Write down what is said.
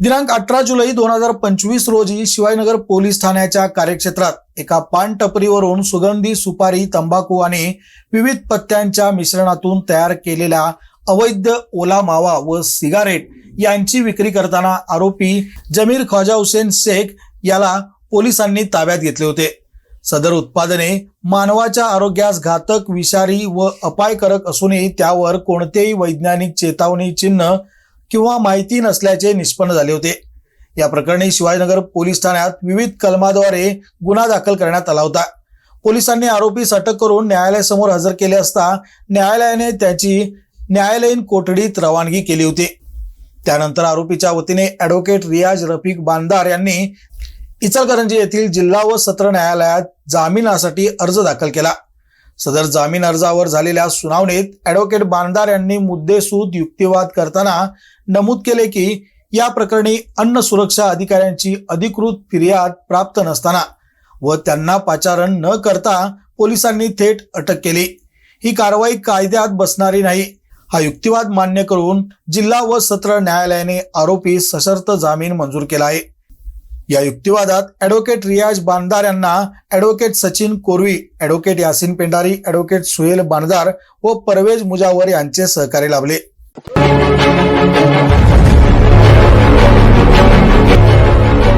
दिनांक अठरा जुलै दोन हजार पंचवीस रोजी शिवाजीनगर पोलीस ठाण्याच्या कार्यक्षेत्रात एका पान टपरीवरून सुगंधी सुपारी तंबाखू आणि विविध पत्त्यांच्या मिश्रणातून तयार केलेला अवैध ओला मावा व सिगारेट यांची विक्री करताना आरोपी जमीर ख्वाजा हुसेन शेख याला पोलिसांनी ताब्यात घेतले होते. सदर उत्पादने मानवाच्या आरोग्यास घातक विषारी व अपायकारक असूनही त्यावर कोणतेही वैज्ञानिक चेतावणी चिन्ह किंवा माहिती नसल्याचे निष्पन्न झाले होते. या प्रकरणी शिवाजीनगर पोलीस ठाण्यात विविध कलमाद्वारे गुन्हा दाखल करण्यात आला होता. पोलिसांनी आरोपीस अटक करून न्यायालयासमोर हजर केले असता न्यायालयाने त्याची न्यायालयीन कोठडीत रवानगी केली होती. त्यानंतर आरोपीच्या वतीने ॲडव्होकेट रियाज रफिक बांदार यांनी इचलकरंजी येथील जिल्हा व सत्र न्यायालयात जामिनासाठी अर्ज दाखल केला. सदर जामीन अर्जावर झालेल्या सुनावणीत ॲडव्होकेट बांदार यांनी मुद्देसूद युक्तिवाद करताना नमूद केले की या प्रकरणी अन्न सुरक्षा अधिकाऱ्यांची अधिकृत फिर्याद प्राप्त नसताना व त्यांना पाचारण न करता पोलिसांनी थेट अटक केली. ही कारवाई कायद्यात बसणारी नाही. हा युक्तिवाद मान्य करून जिल्हा व सत्र न्यायालयाने आरोपी सशर्त जामीन मंजूर केला आहे. या युक्तिवादात ॲडव्होकेट रियाज बांदार यांना advocate Sachin Korvi advocate Yasin Pendari advocate Suhail Bandar व परवेज मुजावर यांचे सहकार्य लाभले.